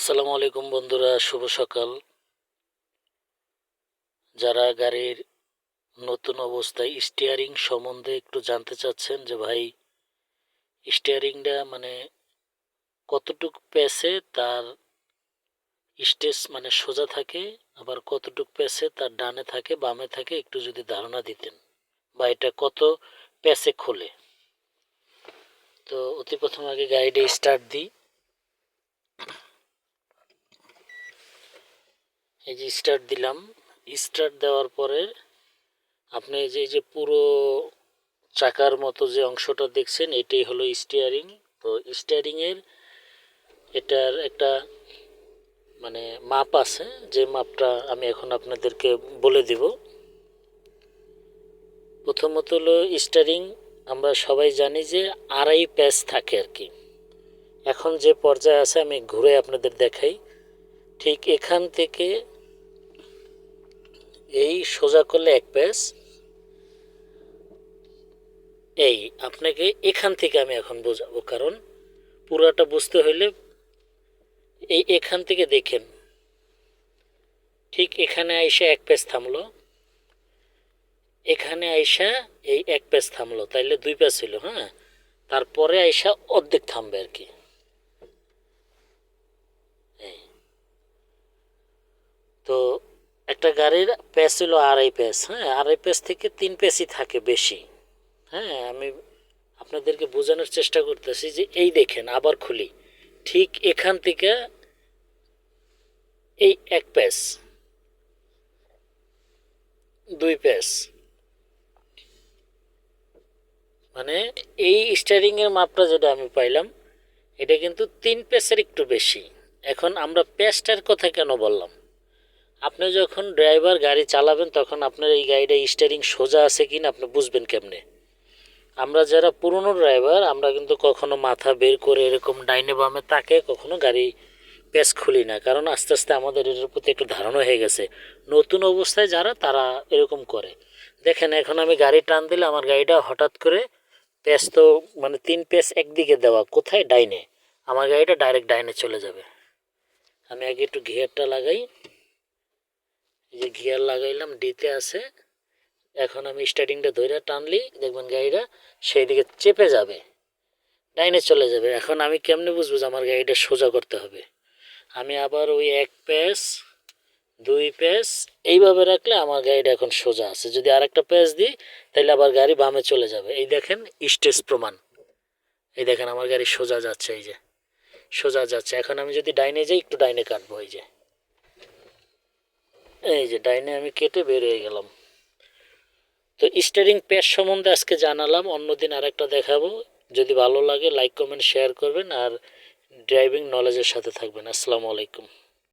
আসসালামু আলাইকুম বন্ধুরা, শুভ সকাল। যারা গাড়ির নতুন অবস্থায় স্টিয়ারিং সম্বন্ধে একটু জানতে চাচ্ছেন যে ভাই স্টিয়ারিংটা মানে কতটুক পেসে তার স্টেজ মানে সোজা থাকে, আবার কতটুক পেসে তার ডানে থাকে, বামে থাকে, একটু যদি ধারণা দিতেন বা এটা কত পেসে খোলে। তো অতি প্রথম আগে গাড়িটা স্টার্ট দিই। এই যে স্টার্ট দিলাম স্টার্ট দেওয়ার পরে আপনি যে যে পুরো চাকার মতো যে অংশটা দেখছেন, এটাই হলো স্টিয়ারিং তো স্টিয়ারিংয়ের এটার একটা মানে মাপ আছে, যে মাপটা আমি এখন আপনাদেরকে বলে দিব। প্রথমত হলো স্টিয়ারিং আমরা সবাই জানি যে আড়াই প্যাচ থাকে আর কি। এখন যে পর্যায়ে আছে, আমি ঘুরে আপনাদের দেখাই। ঠিক এখান থেকে এই সোজা করলে এক প্যাচ। এই, আপনাকে এখান থেকে আমি এখন বোঝাবো, কারণ পুরাটা বুঝতে হইলে এই এখান থেকে দেখেন। ঠিক এখানে আইসা এক পেজ থামলো। এখানে আইসা এই এক পেজ থামলো, তাইলে দুই পেজ ছিল হ্যাঁ? তারপরে আইসা অর্ধেক থামবে আর কি এই। তো একটা গাড়ির প্যাচ হলো আড়াই প্যাচ হ্যাঁ? আড়াই প্যাচ থেকে তিন প্যাচই থাকে বেশি হ্যাঁ? আমি আপনাদেরকে বোঝানোর চেষ্টা করতেছি যে এই দেখেন, আবার খুলি। ঠিক এখান থেকে এই এক প্যাচ দুই প্যাচ মানে এই স্টারিংয়ের মাপটা যেটা আমি পাইলাম, এটা কিন্তু তিন প্যাচের একটু বেশি। এখন আমরা প্যাচটার কথা কেন বললাম? আপনি যখন ড্রাইভার গাড়ি চালাবেন, তখন আপনার এই গাড়িটা স্টারিং সোজা আছে কি না আপনি বুঝবেন কেমনে? আমরা যারা পুরনো ড্রাইভার, আমরা কিন্তু কখনো মাথা বের করে এরকম ডাইনে বামে তাকে কখনো গাড়ি প্যাচ খুলি না। কারণ আস্তে আস্তে আমাদের এটার প্রতি একটু ধারণা হয়ে গেছে। নতুন অবস্থায় যারা, তারা এরকম করে। দেখেন, এখন আমি গাড়ি টান দিলে আমার গাড়িটা হঠাৎ করে প্যাচ তো মানে তিন প্যাচ একদিকে দেওয়া, কোথায়? ডাইনে। আমার গাড়িটা ডাইরেক্ট ডাইনে চলে যাবে। আমি আগে একটু ঘিয়ারটা লাগাই। যে গিয়ার লাগাইলাম ডিতে আছে। এখন আমি স্টার্টিংটা ধরে টানলি, দেখবেন গাড়িটা সেই দিকে চেপে যাবে, ডাইনে চলে যাবে। এখন আমি কেমনে বুঝব যে আমার গাড়িটা সোজা করতে হবে? আমি আবার ওই এক প্যাচ দুই প্যাচ এইভাবে রাখলে আমার গাড়িটা এখন সোজা আছে। যদি আরেকটা প্যাচ দিই তাহলে আবার গাড়ি বামে চলে যাবে। এই দেখেন স্টেজ প্রমাণ। এই দেখেন আমার গাড়ি সোজা যাচ্ছে, এই যে। সোজা যাচ্ছে। এখন আমি যদি ডাইনে যাই, একটু ডাইনে কাটবো, এই যে। এই যে ডাইনে আমি কেটে বেরিয়ে গেলাম। তো স্টারিং প্যাড সম্বন্ধে আজকে জানালাম, অন্যদিন আরেকটা দেখাবো। যদি ভালো লাগে, লাইক, কমেন্ট, শেয়ার করবেন আর ড্রাইভিং নলেজের সাথে থাকবেন। আসসালামু আলাইকুম।